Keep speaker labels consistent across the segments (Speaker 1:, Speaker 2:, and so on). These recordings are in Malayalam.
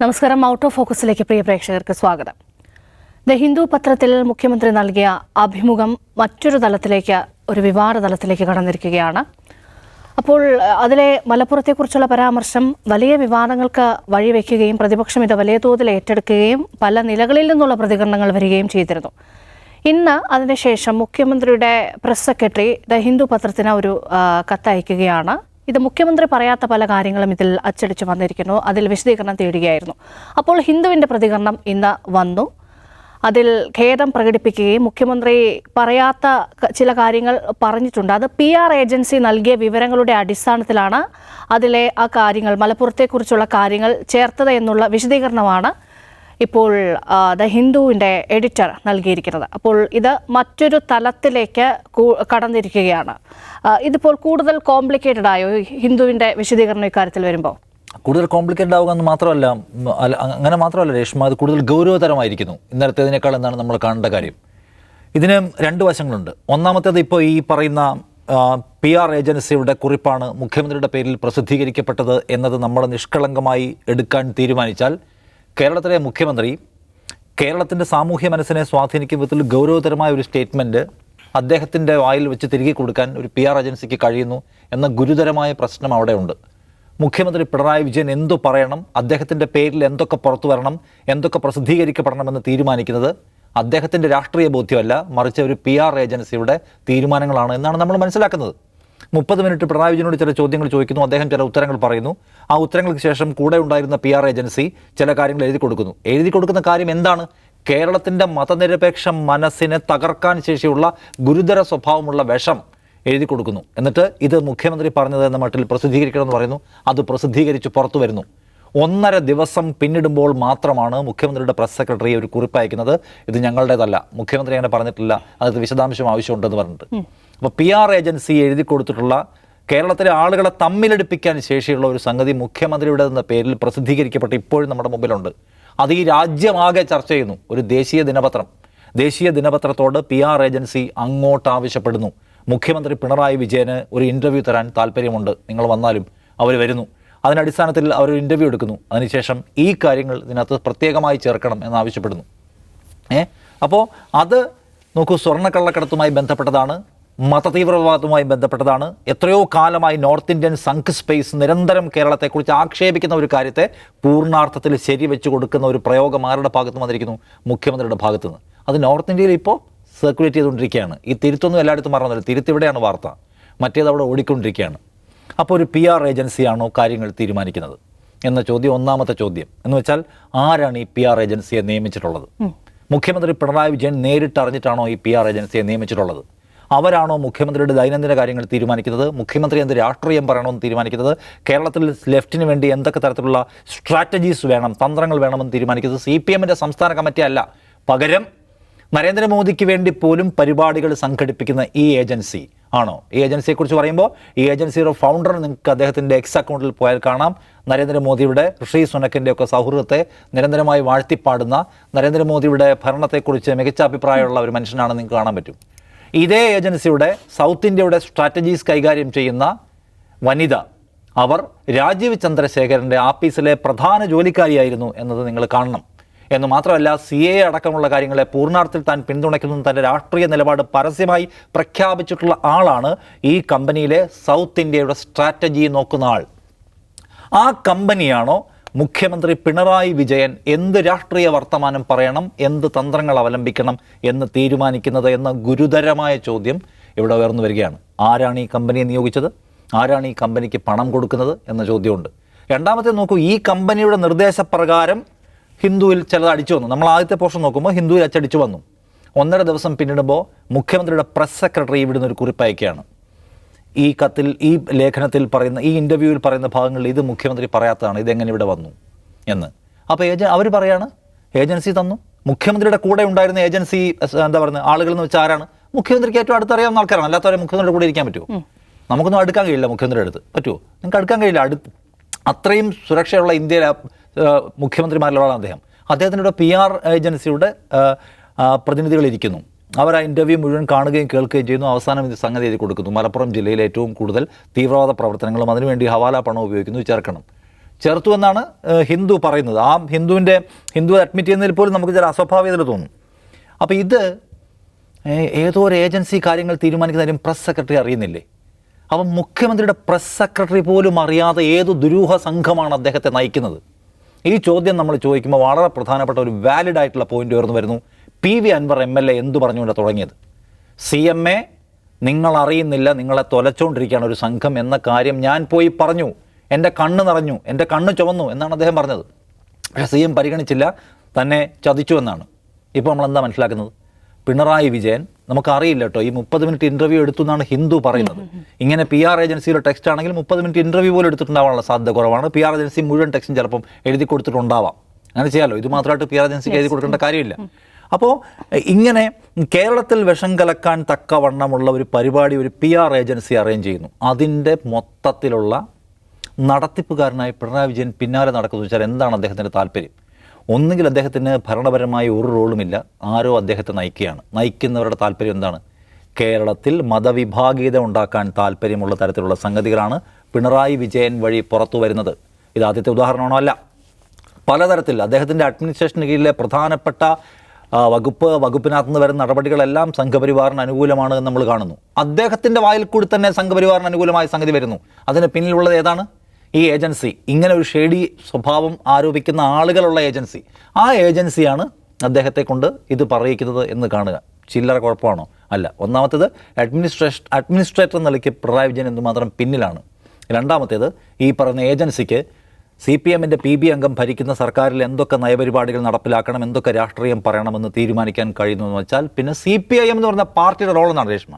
Speaker 1: നമസ്കാരം. ഔട്ട് ഓഫ് ഫോക്കസിലേക്ക് പ്രിയ പ്രേക്ഷകർക്ക് സ്വാഗതം. ദ ഹിന്ദു പത്രത്തിൽ മുഖ്യമന്ത്രി നൽകിയ അഭിമുഖം മറ്റൊരു തലത്തിലേക്ക് ഒരു വിവാദ തലത്തിലേക്ക് കടന്നിരിക്കുകയാണ്. അപ്പോൾ അതിലെ മലപ്പുറത്തെക്കുറിച്ചുള്ള പരാമർശം വലിയ വിവാദങ്ങൾക്ക് വഴിവെക്കുകയും പ്രതിപക്ഷം ഇത് വലിയ തോതിൽ ഏറ്റെടുക്കുകയും പല നിലകളിൽ നിന്നുള്ള പ്രതികരണങ്ങൾ വരികയും ചെയ്തിരുന്നു. ഇന്ന് അതിനുശേഷം മുഖ്യമന്ത്രിയുടെ പ്രസ് സെക്രട്ടറി ദ ഹിന്ദു പത്രത്തിന് ഒരു കത്തയക്കുകയാണ്. ഇത് മുഖ്യമന്ത്രി പറയാത്ത പല കാര്യങ്ങളും ഇതിൽ അച്ചടിച്ചു വന്നിരിക്കുന്നു. അതിൽ വിശദീകരണം തേടുകയായിരുന്നു. അപ്പോൾ ഹിന്ദുവിന്റെ പ്രതികരണം ഇന്ന് വന്നു. അതിൽ ഖേദം പ്രകടിപ്പിക്കുകയും മുഖ്യമന്ത്രി പറയാത്ത ചില കാര്യങ്ങൾ പറഞ്ഞിട്ടുണ്ട്. അത് പി ആർ ഏജൻസി നൽകിയ വിവരങ്ങളുടെ അടിസ്ഥാനത്തിലാണ് അതിലെ ആ കാര്യങ്ങൾ മലപ്പുറത്തെക്കുറിച്ചുള്ള കാര്യങ്ങൾ ചേർത്തത് എന്നുള്ള വിശദീകരണമാണ് ഇപ്പോൾ ദ ഹിന്ദുവിന്റെ എഡിറ്റർ നൽകിയിരിക്കുന്നത്. അപ്പോൾ ഇത് മറ്റൊരു തലത്തിലേക്ക് കടന്നിരിക്കുകയാണ്. ഇതിപ്പോൾ കൂടുതൽ കോംപ്ലിക്കേറ്റഡ് ആയോ ഹിന്ദുവിന്റെ വിശദീകരണം ഇക്കാര്യത്തിൽ വരുമ്പോൾ?
Speaker 2: കൂടുതൽ കോംപ്ലിക്കേറ്റഡ് ആവുക എന്ന് മാത്രമല്ല അങ്ങനെ മാത്രമല്ല രേഷ്മ അത് കൂടുതൽ ഗൗരവതരമായിരിക്കുന്നു ഇന്നലത്തേതിനേക്കാൾ എന്താണ് നമ്മൾ കാണേണ്ട കാര്യം. ഇതിന് രണ്ട് വശങ്ങളുണ്ട്. ഒന്നാമത്തേത് ഇപ്പോൾ ഈ പറയുന്ന പി ആർ ഏജൻസിയുടെ കുറിപ്പാണ് മുഖ്യമന്ത്രിയുടെ പേരിൽ പ്രസിദ്ധീകരിക്കപ്പെട്ടത് എന്നത് നമ്മൾ നിഷ്കളങ്കമായി എടുക്കാൻ തീരുമാനിച്ചാൽ കേരളത്തിലെ മുഖ്യമന്ത്രി കേരളത്തിന്റെ സാമൂഹ്യ മനസ്സിനെ സ്വാധീനിക്കുന്ന വിധത്തിൽ ഗൗരവതരമായ ഒരു സ്റ്റേറ്റ്മെന്റ് അദ്ദേഹത്തിന്റെ വായിൽ വെച്ച് തിരികെ കൊടുക്കാൻ ഒരു പി ആർ ഏജൻസിക്ക് കഴിയുന്നു എന്ന ഗുരുതരമായ പ്രശ്നം അവിടെ ഉണ്ട്. മുഖ്യമന്ത്രി പിണറായി വിജയൻ എന്തു പറയണം അദ്ദേഹത്തിന്റെ പേരിൽ എന്തൊക്കെ പുറത്തു വരണം എന്തൊക്കെ പ്രസിദ്ധീകരിക്കപ്പെടണമെന്ന് തീരുമാനിക്കുന്നത് അദ്ദേഹത്തിന്റെ രാഷ്ട്രീയ ബോധ്യമല്ല മറിച്ച് ഒരു പി ആർ ഏജൻസിയുടെ തീരുമാനങ്ങളാണ് എന്നാണ് നമ്മൾ മനസ്സിലാക്കുന്നത്. മുപ്പത് മിനിറ്റ് പിണറായി വിജയനോട് ചില ചോദ്യങ്ങൾ ചോദിക്കുന്നു. അദ്ദേഹം ചില ഉത്തരങ്ങൾ പറയുന്നു. ആ ഉത്തരങ്ങൾക്ക് ശേഷം കൂടെ ഉണ്ടായിരുന്ന പി ആർ ഏജൻസി ചില കാര്യങ്ങൾ എഴുതി കൊടുക്കുന്നു. എഴുതി കൊടുക്കുന്ന കാര്യം എന്താണ്? കേരളത്തിന്റെ മതനിരപേക്ഷ മനസ്സിനെ തകർക്കാൻ ശേഷിയുള്ള ഗുരുതര സ്വഭാവമുള്ള വിഷം എഴുതി കൊടുക്കുന്നു. എന്നിട്ട് ഇത് മുഖ്യമന്ത്രി പറഞ്ഞത് എന്ന മട്ടിൽ പ്രസിദ്ധീകരിക്കണമെന്ന് പറയുന്നു. അത് പ്രസിദ്ധീകരിച്ച് പുറത്തു വരുന്നു. ഒന്നര ദിവസം പിന്നിടുമ്പോൾ മാത്രമാണ് മുഖ്യമന്ത്രിയുടെ പ്രസ് സെക്രട്ടറി ഒരു കുറിപ്പ് അയക്കുന്നത്. ഇത് ഞങ്ങളുടേതല്ല. മുഖ്യമന്ത്രി അങ്ങനെ പറഞ്ഞിട്ടില്ല. അത് വിശദാംശം ആവശ്യമുണ്ടെന്ന് പറഞ്ഞിട്ട് അപ്പോൾ പി ആർ ഏജൻസി എഴുതി കൊടുത്തിട്ടുള്ള കേരളത്തിലെ ആളുകളെ തമ്മിലടിപ്പിക്കാൻ ശേഷിയുള്ള ഒരു സംഗതി മുഖ്യമന്ത്രിയുടെ എന്ന പേരിൽ പ്രസിദ്ധീകരിക്കപ്പെട്ട് ഇപ്പോഴും നമ്മുടെ മുമ്പിലുണ്ട്. അത് ഈ രാജ്യമാകെ ചർച്ച ചെയ്യുന്നു. ഒരു ദേശീയ ദിനപത്രം. ദേശീയ ദിനപത്രത്തോട് പി ആർ ഏജൻസി അങ്ങോട്ട് ആവശ്യപ്പെടുന്നു. മുഖ്യമന്ത്രി പിണറായി വിജയന് ഒരു ഇന്റർവ്യൂ തരാൻ താല്പര്യമുണ്ട്. നിങ്ങൾ വന്നാലും അവർ വരുന്നു. അതിനടിസ്ഥാനത്തിൽ അവർ ഒരു ഇന്റർവ്യൂ എടുക്കുന്നു. അതിനുശേഷം ഈ കാര്യങ്ങൾ ഇതിനകത്ത് പ്രത്യേകമായി ചേർക്കണം എന്നാവശ്യപ്പെടുന്നു ഏ? അപ്പോൾ അത് നോക്കൂ സ്വർണക്കള്ളക്കടത്തുമായി ബന്ധപ്പെട്ടതാണ്. മതതീവ്രവാദവുമായി ബന്ധപ്പെട്ടതാണ്. എത്രയോ കാലമായി നോർത്ത് ഇന്ത്യൻ സങ്ക് സ്പേസ് നിരന്തരം കേരളത്തെക്കുറിച്ച് ആക്ഷേപിക്കുന്ന ഒരു കാര്യത്തെ പൂർണാർത്ഥത്തിൽ ശരിവെച്ച് കൊടുക്കുന്ന ഒരു പ്രയോഗം ആരുടെ ഭാഗത്ത് വന്നിരിക്കുന്നു? മുഖ്യമന്ത്രിയുടെ ഭാഗത്ത് നിന്ന് അത് നോർത്ത് ഇന്ത്യയിൽ ഇപ്പോൾ സർക്കുലേറ്റ് ചെയ്തുകൊണ്ടിരിക്കുകയാണ്. ഈ തിരുത്തൊന്നും എല്ലായിടത്തും മറന്നില്ല. തിരുത്തിവിടെയാണ് വാർത്ത. മറ്റേത് അവിടെ ഓടിക്കൊണ്ടിരിക്കുകയാണ്. അപ്പോൾ ഒരു പി ആർ ഏജൻസിയാണോ കാര്യങ്ങൾ തീരുമാനിക്കുന്നത്? എന്ന ചോദ്യം ഒന്നാമത്തെ ചോദ്യം. എന്ന് വെച്ചാൽ ആരാണ് ഈ പി ആർ ഏജൻസിയെ നിയമിച്ചിട്ടുള്ളത്? മുഖ്യമന്ത്രി പിണറായി വിജയൻ നേരിട്ട് അറിഞ്ഞിട്ടാണോ ഈ പി ആർ ഏജൻസിയെ നിയമിച്ചിട്ടുള്ളത്? അവരാണോ മുഖ്യമന്ത്രിയുടെ ദൈനംദിന കാര്യങ്ങൾ തീരുമാനിക്കുന്നത്? മുഖ്യമന്ത്രി എന്ത് രാഷ്ട്രീയം പറയണമെന്ന് തീരുമാനിക്കുന്നത്? കേരളത്തിൽ ലെഫ്റ്റിന് വേണ്ടി എന്തൊക്കെ തരത്തിലുള്ള സ്ട്രാറ്റജീസ് വേണം തന്ത്രങ്ങൾ വേണമെന്ന് തീരുമാനിക്കുന്നത് സി പി എമ്മിന്റെ സംസ്ഥാന കമ്മിറ്റി അല്ല. പകരം നരേന്ദ്രമോദിക്ക് വേണ്ടി പോലും പരിപാടികൾ സംഘടിപ്പിക്കുന്ന ഈ ഏജൻസി ആണോ? ഈ ഏജൻസിയെക്കുറിച്ച് പറയുമ്പോൾ ഈ ഏജൻസിയുടെ ഫൗണ്ടർ നിങ്ങൾക്ക് അദ്ദേഹത്തിന്റെ എക്സ് അക്കൗണ്ടിൽ പോയാൽ കാണാം. നരേന്ദ്രമോദിയുടെ ഋഷി സുനക്കിന്റെ ഒക്കെ സൗഹൃദത്തെ നിരന്തരമായി വാഴ്ത്തിപ്പാടുന്ന നരേന്ദ്രമോദിയുടെ ഭരണത്തെക്കുറിച്ച് മികച്ച അഭിപ്രായമുള്ള ഒരു മനുഷ്യനാണ് നിങ്ങൾക്ക് കാണാൻ പറ്റും. ഇതേ ഏജൻസിയുടെ സൗത്ത് ഇന്ത്യയുടെ സ്ട്രാറ്റജീസ് കൈകാര്യം ചെയ്യുന്ന വനിത അവർ രാജീവ് ചന്ദ്രശേഖരന്റെ ആഫീസിലെ പ്രധാന ജോലിക്കാരിയായിരുന്നു എന്നത് നിങ്ങൾ കാണണം. എന്ന് മാത്രമല്ല സി എ അടക്കമുള്ള കാര്യങ്ങളെ പൂർണാർത്ഥത്തിൽ താൻ പിന്തുണയ്ക്കുന്ന തന്റെ രാഷ്ട്രീയ നിലപാട് പരസ്യമായി പ്രഖ്യാപിച്ചിട്ടുള്ള ആളാണ് ഈ കമ്പനിയിലെ സൗത്ത് ഇന്ത്യയുടെ സ്ട്രാറ്റജി നോക്കുന്ന ആൾ. ആ കമ്പനിയാണോ മുഖ്യമന്ത്രി പിണറായി വിജയൻ എന്ത് രാഷ്ട്രീയ വർത്തമാനം പറയണം എന്ത് തന്ത്രങ്ങൾ അവലംബിക്കണം എന്ന് തീരുമാനിക്കുന്നത് എന്ന ഗുരുതരമായ ചോദ്യം ഇവിടെ ഉയർന്നു വരികയാണ്. ആരാണ് ഈ കമ്പനിയെ നിയോഗിച്ചത്? ആരാണ് ഈ കമ്പനിക്ക് പണം കൊടുക്കുന്നത് എന്ന ചോദ്യമുണ്ട്. രണ്ടാമത്തെ നോക്കൂ ഈ കമ്പനിയുടെ നിർദ്ദേശപ്രകാരം ഹിന്ദുവിൽ ചിലത് അടിച്ചു വന്നു. നമ്മൾ ആദ്യത്തെ പോർഷൻ നോക്കുമ്പോൾ ഹിന്ദുവിൽ അച്ചടിച്ചു വന്നു. ഒന്നര ദിവസം പിന്നിടുമ്പോൾ മുഖ്യമന്ത്രിയുടെ പ്രസ് സെക്രട്ടറി ഇവിടുന്ന് ഒരു കുറിപ്പ് അയക്കുകയാണ്. ഈ കത്തിൽ ഈ ലേഖനത്തിൽ പറയുന്ന ഈ ഇന്റർവ്യൂവിൽ പറയുന്ന ഭാഗങ്ങളിൽ ഇത് മുഖ്യമന്ത്രി പറയാത്തതാണ്. ഇതെങ്ങനെ ഇവിടെ വന്നു? എന്ന്. അപ്പോൾ ഏജ അവർ പറയാണ് ഏജൻസി തന്നു. മുഖ്യമന്ത്രിയുടെ കൂടെ ഉണ്ടായിരുന്ന ഏജൻസി എന്താ പറയുന്നത് ആളുകൾ എന്ന് വെച്ചാൽ ആരാണ്? മുഖ്യമന്ത്രിക്ക് ഏറ്റവും അടുത്തറിയാവുന്ന ആൾക്കാരാണ്. അല്ലാത്തവരെ മുഖ്യമന്ത്രിയുടെ കൂടെ ഇരിക്കാൻ പറ്റുമോ? നമുക്കൊന്നും അടുക്കാൻ കഴിയില്ല മുഖ്യമന്ത്രിയുടെ അടുത്ത്. പറ്റുമോ? നിങ്ങൾക്ക് അടുക്കാൻ കഴിയില്ല. അടുത്ത് അത്രയും സുരക്ഷയുള്ള ഇന്ത്യയിലെ മുഖ്യമന്ത്രിമാരിലുള്ള മുഖ്യമന്ത്രിമാരിലൊരാളാണ് അദ്ദേഹം. അദ്ദേഹത്തിന്റെ പി ആർ ഏജൻസിയുടെ പ്രതിനിധികൾ ഇരിക്കുന്നു. അവർ ആ ഇന്റർവ്യൂ മുഴുവൻ കാണുകയും കേൾക്കുകയും ചെയ്യുന്നു. അവസാനം ഇത് സംഗതി എഴുതി കൊടുക്കുന്നു. മലപ്പുറം ജില്ലയിൽ ഏറ്റവും കൂടുതൽ തീവ്രവാദ പ്രവർത്തനങ്ങളും അതിനുവേണ്ടി ഹവാല പണം ഉപയോഗിക്കുന്നു ചേർക്കണം ചേർത്തു എന്നാണ് ഹിന്ദു പറയുന്നത്. ആ ഹിന്ദുവിന്റെ ഹിന്ദു അഡ്മിറ്റ് ചെയ്യുന്നതിൽ പോലും നമുക്ക് ചില അസ്വാഭാവികത തോന്നും. അപ്പോൾ ഇത് ഏതോ ഒരു ഏജൻസി കാര്യങ്ങൾ തീരുമാനിക്കുന്ന പ്രസ് സെക്രട്ടറി അറിയുന്നില്ലേ? അപ്പം മുഖ്യമന്ത്രിയുടെ പ്രസ് സെക്രട്ടറി പോലും അറിയാതെ ഏത് ദുരൂഹ സംഘമാണ് അദ്ദേഹത്തെ നയിക്കുന്നത്? ഈ ചോദ്യം നമ്മൾ ചോദിക്കുമ്പോൾ വളരെ പ്രധാനപ്പെട്ട ഒരു വാലിഡ് ആയിട്ടുള്ള പോയിന്റ് ഉയർന്നു വരുന്നു. P V Anvar M L A എന്തു പറഞ്ഞുകൊണ്ട് തുടങ്ങിയത്? സി എം എ നിങ്ങൾ അറിയുന്നില്ല നിങ്ങളെ തൊലച്ചുകൊണ്ടിരിക്കുകയാണ് ഒരു സംഘം എന്ന കാര്യം ഞാൻ പോയി പറഞ്ഞു. എന്റെ കണ്ണ് നിറഞ്ഞു എന്റെ കണ്ണ് ചുവന്നു എന്നാണ് അദ്ദേഹം പറഞ്ഞത്. സി എം പരിഗണിച്ചില്ല തന്നെ ചതിച്ചു എന്നാണ്. ഇപ്പോൾ നമ്മൾ എന്താ മനസ്സിലാക്കുന്നത്? പിണറായി വിജയൻ നമുക്കറിയില്ല കേട്ടോ ഈ മുപ്പത് മിനിറ്റ് ഇന്റർവ്യൂ എടുത്തു എന്നാണ് ഹിന്ദു പറയുന്നത്. ഇങ്ങനെ പി ആർ ഏജൻസിയുടെ ടെക്സ്റ്റ് ആണെങ്കിൽ മുപ്പത് മിനിറ്റ് ഇന്റർവ്യൂ പോലും എടുത്തിട്ടുണ്ടാവാനുള്ള സാധ്യത കുറവാണ്. പി ആർ ഏജൻസി മുഴുവൻ ടെക്സ്റ്റും ചിലപ്പം എഴുതി കൊടുത്തിട്ടുണ്ടാവാം. അങ്ങനെ ചെയ്യാമല്ലോ ഇത് മാത്രമായിട്ട് പി ആർ ഏജൻസിക്ക് എഴുതി കൊടുക്കേണ്ട കാര്യമില്ല. അപ്പോൾ ഇങ്ങനെ കേരളത്തിൽ വിഷം കലക്കാൻ തക്കവണ്ണമുള്ള ഒരു പരിപാടി ഒരു പി ആർ ഏജൻസി അറേഞ്ച് ചെയ്യുന്നു. അതിന്റെ മൊത്തത്തിലുള്ള നടത്തിപ്പുകാരനായി പിണറായി വിജയൻ പിന്നാലെ നടക്കുന്നു വെച്ചാൽ എന്താണ് അദ്ദേഹത്തിന്റെ താല്പര്യം? ഒന്നുകിൽ അദ്ദേഹത്തിന് ഭരണപരമായ ഒരു റോളുമില്ല ആരോ അദ്ദേഹത്തെ നയിക്കുകയാണ്. നയിക്കുന്നവരുടെ താല്പര്യം എന്താണ്? കേരളത്തിൽ മതവിഭാഗീയത ഉണ്ടാക്കാൻ താല്പര്യമുള്ള തരത്തിലുള്ള സംഗതികളാണ് പിണറായി വിജയൻ വഴി പുറത്തു വരുന്നത്. ഇത് ആദ്യത്തെ ഉദാഹരണമാണോ? അല്ല. പലതരത്തിൽ അദ്ദേഹത്തിന്റെ അഡ്മിനിസ്ട്രേഷന് കീഴിലെ പ്രധാനപ്പെട്ട വകുപ്പ് വകുപ്പിനകത്ത് നിന്ന് വരുന്ന നടപടികളെല്ലാം സംഘപരിവാറിന് അനുകൂലമാണ് എന്ന് നമ്മൾ കാണുന്നു. അദ്ദേഹത്തിന്റെ വായിൽ കൂടി തന്നെ സംഘപരിവാറിന് അനുകൂലമായ സംഗതി വരുന്നു. അതിന് പിന്നിലുള്ളത് ഏതാണ്? ഈ ഏജൻസി. ഇങ്ങനെ ഒരു ഷേഡി സ്വഭാവം ആരോപിക്കുന്ന ആളുകളുള്ള ഏജൻസി. ആ ഏജൻസിയാണ് അദ്ദേഹത്തെ കൊണ്ട് ഇത് പറയിക്കുന്നത് എന്ന് കാണുക. ചില്ലറ കുഴപ്പമാണോ? അല്ല. ഒന്നാമത്തേത് അഡ്മിനിസ്ട്രേഷൻ അഡ്മിനിസ്ട്രേറ്റർ എന്ന നിലയ്ക്ക് പിണറായി വിജയൻ എന്തുമാത്രം പിന്നിലാണ്? രണ്ടാമത്തേത് ഈ പറയുന്ന ഏജൻസിക്ക് സി പി എമ്മിന്റെ പി ബി അംഗം ഭരിക്കുന്ന സർക്കാരിൽ എന്തൊക്കെ നയപരിപാടികൾ നടപ്പിലാക്കണം എന്തൊക്കെ രാഷ്ട്രീയം പറയണമെന്ന് തീരുമാനിക്കാൻ കഴിയുന്നതെന്ന് വെച്ചാൽ പിന്നെ സി പി ഐ എം എന്ന് പറഞ്ഞ പാർട്ടിയുടെ റോൾ എന്നാണ് രേഷ്മ.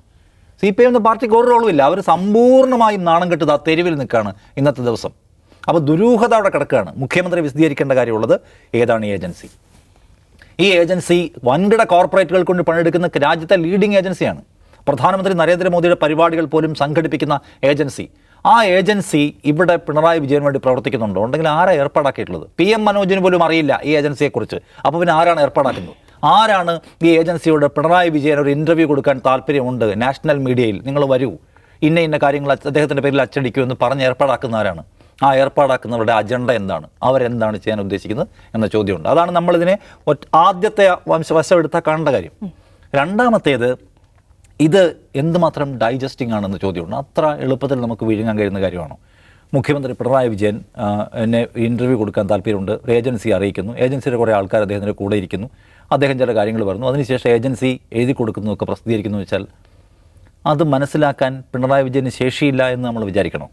Speaker 2: സി പി ഐ എന്ന പാർട്ടിക്ക് ഒരു റോളും ഇല്ല. അവർ സമ്പൂർണമായും നാണം കെട്ടത് ആ തെരുവിൽ നിൽക്കുകയാണ് ഇന്നത്തെ ദിവസം. അപ്പോൾ ദുരൂഹത അവിടെ കിടക്കുകയാണ്. മുഖ്യമന്ത്രി വിശദീകരിക്കേണ്ട കാര്യമുള്ളത് ഏതാണ് ഈ ഏജൻസി? ഈ ഏജൻസി വൻകിട കോർപ്പറേറ്റുകൾ കൊണ്ട് പണിയെടുക്കുന്ന രാജ്യത്തെ ലീഡിംഗ് ഏജൻസിയാണ് പ്രധാനമന്ത്രി നരേന്ദ്രമോദിയുടെ പരിപാടികൾ പോലും സംഘടിപ്പിക്കുന്ന ഏജൻസി. ആ ഏജൻസി ഇവിടെ പിണറായി വിജയന് വേണ്ടി പ്രവർത്തിക്കുന്നുണ്ടോ? ഉണ്ടെങ്കിൽ ആരാ ഏർപ്പാടാക്കിയിട്ടുള്ളത്? പി എം മനോജിന് പോലും അറിയില്ല ഈ ഏജൻസിയെക്കുറിച്ച്. അപ്പോൾ പിന്നെ ആരാണ് ഏർപ്പാടാക്കുന്നത്? ആരാണ് ഈ ഏജൻസിയോട് പിണറായി വിജയൻ ഒരു ഇന്റർവ്യൂ കൊടുക്കാൻ താല്പര്യമുണ്ട് നാഷണൽ മീഡിയയിൽ നിങ്ങൾ വരൂ. ഇന്ന ഇന്ന കാര്യങ്ങൾ അദ്ദേഹത്തിന്റെ പേരിൽ അച്ചടിക്കൂ എന്ന് പറഞ്ഞ് ഏർപ്പാടാക്കുന്നവരാണ്. ആ ഏർപ്പാടാക്കുന്നവരുടെ അജണ്ട എന്താണ്? അവരെന്താണ് ചെയ്യാൻ ഉദ്ദേശിക്കുന്നത് എന്ന ചോദ്യമുണ്ട്. അതാണ് നമ്മളിതിനെ ആദ്യത്തെ വംശ വശം എടുത്താൽ കാണേണ്ട കാര്യം. രണ്ടാമത്തേത് ഇത് എന്തുമാത്രം ഡൈജസ്റ്റിംഗ് ആണെന്ന് ചോദ്യമുണ്ട്. അത്ര എളുപ്പത്തിൽ നമുക്ക് വിഴുങ്ങാൻ കഴിയുന്ന കാര്യമാണോ? മുഖ്യമന്ത്രി പിണറായി വിജയൻ എന്നെ ഇന്റർവ്യൂ കൊടുക്കാൻ താല്പര്യമുണ്ട്. ഏജൻസി അറിയിക്കുന്നു. ഏജൻസിയുടെ കുറേ ആൾക്കാർ അദ്ദേഹത്തിന്റെ കൂടെ ഇരിക്കുന്നു. അദ്ദേഹം ചില കാര്യങ്ങൾ പറഞ്ഞു. അതിനുശേഷം ഏജൻസി എഴുതി കൊടുക്കുന്നതൊക്കെ പ്രസിദ്ധീകരിക്കുന്നു വെച്ചാൽ അത് മനസ്സിലാക്കാൻ പിണറായി വിജയന് ശേഷിയില്ല എന്ന് നമ്മൾ വിചാരിക്കണം?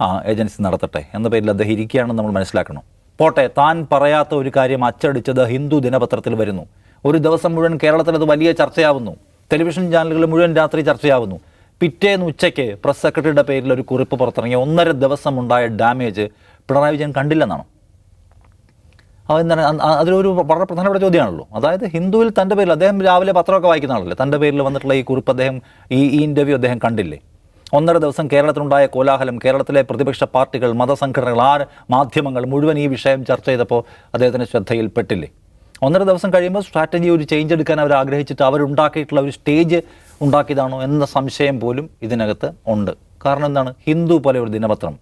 Speaker 2: ആ ഏജൻസി നടത്തട്ടെ എന്ന പേരിൽ അദ്ദേഹം ഇരിക്കുകയാണെന്ന് നമ്മൾ മനസ്സിലാക്കണം? പോട്ടെ താൻ പറയാത്ത ഒരു കാര്യം അച്ചടിച്ചത് ഹിന്ദു ദിനപത്രത്തിൽ വരുന്നു. ഒരു ദിവസം മുഴുവൻ കേരളത്തിൽ അത് വലിയ ചർച്ചയാവുന്നു. ടെലിവിഷൻ ചാനലുകൾ മുഴുവൻ രാത്രി ചർച്ചയാവുന്നു. പിറ്റേന്ന് ഉച്ചയ്ക്ക് പ്രസ് സെക്രട്ടറിയുടെ പേരിൽ ഒരു കുറിപ്പ് പുറത്തിറങ്ങിയ ഒന്നര ദിവസം ഉണ്ടായ ഡാമേജ് പിണറായി വിജയൻ കണ്ടില്ലെന്നാണോ. അതെന്താണ് അതിലൊരു വളരെ പ്രധാനപ്പെട്ട ചോദ്യമാണല്ലോ. അതായത് ഹിന്ദുവിൽ തന്റെ പേരിൽ അദ്ദേഹം രാവിലെ പത്രമൊക്കെ വായിക്കുന്ന ആളല്ലേ? തന്റെ പേരിൽ വന്നിട്ടുള്ള ഈ കുറിപ്പ് അദ്ദേഹം ഈ ഈ ഇന്റർവ്യൂ അദ്ദേഹം കണ്ടില്ലേ? ഒന്നര ദിവസം കേരളത്തിലുണ്ടായ കോലാഹലം കേരളത്തിലെ പ്രതിപക്ഷ പാർട്ടികൾ മതസംഘടനകൾ ആ മാധ്യമങ്ങൾ മുഴുവൻ ഈ വിഷയം ചർച്ച ചെയ്തപ്പോൾ അദ്ദേഹത്തിന്റെ ശ്രദ്ധയിൽപ്പെട്ടില്ലേ? ഒന്നര ദിവസം കഴിയുമ്പോൾ സ്ട്രാറ്റജി ഒരു ചേഞ്ച് എടുക്കാൻ അവർ ആഗ്രഹിച്ചിട്ട് അവരുണ്ടാക്കിയിട്ടുള്ള ഒരു സ്റ്റേജ് ഉണ്ടാക്കിയതാണോ എന്ന സംശയം പോലും ഇതിനകത്ത് ഉണ്ട്. കാരണം എന്താണ്? ഹിന്ദു പോലെ ഒരു ദിനപത്രം.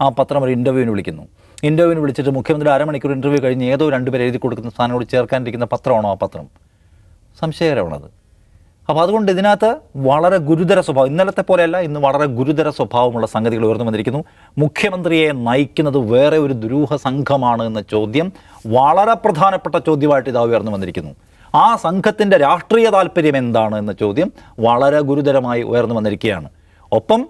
Speaker 2: ആ പത്രം ഒരു ഇന്റർവ്യൂവിന് വിളിക്കുന്നു. ഇന്റർവ്യൂവിന് വിളിച്ചിട്ട് മുഖ്യമന്ത്രി അരമണിക്കൂർ ഇന്റർവ്യൂ കഴിഞ്ഞ് ഏതോ രണ്ടുപേർ എഴുതി കൊടുക്കുന്ന സ്ഥാനോട് ചേർക്കാനിരിക്കുന്ന പത്രമാണോ ആ പത്രം? സംശയകരമാണത്. അപ്പോൾ അതുകൊണ്ട് ഇതിനകത്ത് വളരെ ഗുരുതര സ്വഭാവം ഇന്നലത്തെ പോലെയല്ല ഇന്ന് വളരെ ഗുരുതര സ്വഭാവമുള്ള സംഗതികൾ ഉയർന്നു വന്നിരിക്കുന്നു. മുഖ്യമന്ത്രിയെ നയിക്കുന്നത് വേറെ ഒരു ദുരൂഹ സംഘമാണ് എന്ന ചോദ്യം വളരെ പ്രധാനപ്പെട്ട ചോദ്യമായിട്ട് ഇതാ ഉയർന്നു വന്നിരിക്കുന്നു. ആ സംഘത്തിന്റെ രാഷ്ട്രീയ താല്പര്യം എന്താണ് എന്ന ചോദ്യം വളരെ ഗുരുതരമായി ഉയർന്നു വന്നിരിക്കുകയാണ്. ഒപ്പം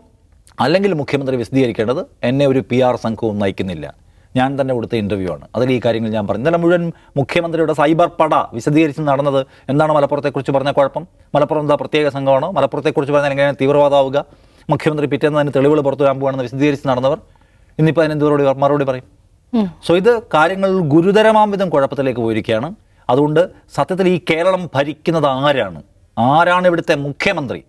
Speaker 2: അല്ലെങ്കിൽ മുഖ്യമന്ത്രി വിശദീകരിക്കേണ്ടത് എന്നെ ഒരു പി ആർ സംഘവും നയിക്കുന്നില്ല. ഞാൻ തന്നെ കൊടുത്ത ഇന്റർവ്യൂ ആണ്. അതിൽ ഈ കാര്യങ്ങൾ ഞാൻ പറഞ്ഞു. ഇന്നലെ മുഴുവൻ മുഖ്യമന്ത്രിയുടെ സൈബർ പട വിശദീകരിച്ച് നടന്നത് എന്താണ് മലപ്പുറത്തെക്കുറിച്ച് പറഞ്ഞ കുഴപ്പം? മലപ്പുറം എന്താ പ്രത്യേക സംഘമാണോ? മലപ്പുറത്തെക്കുറിച്ച് പറഞ്ഞാൽ എങ്ങനെയാണ് തീവ്രവാദമാവുക? മുഖ്യമന്ത്രി പിറ്റേന്ന് തന്നെ തെളിവുകൾ പുറത്തു വരാൻ പോകുകയാണെന്ന് വിശദീകരിച്ച് നടന്നവർ ഇന്നിപ്പോൾ അതിന് എന്ത് മറുപടി മറുപടി പറയും സോ ഇത് കാര്യങ്ങൾ ഗുരുതരമാം വിധം കുഴപ്പത്തിലേക്ക് പോയിരിക്കുകയാണ്. അതുകൊണ്ട് സത്യത്തിൽ ഈ കേരളം ഭരിക്കുന്നത് ആരാണ്? ആരാണ് ഇവിടുത്തെ മുഖ്യമന്ത്രി?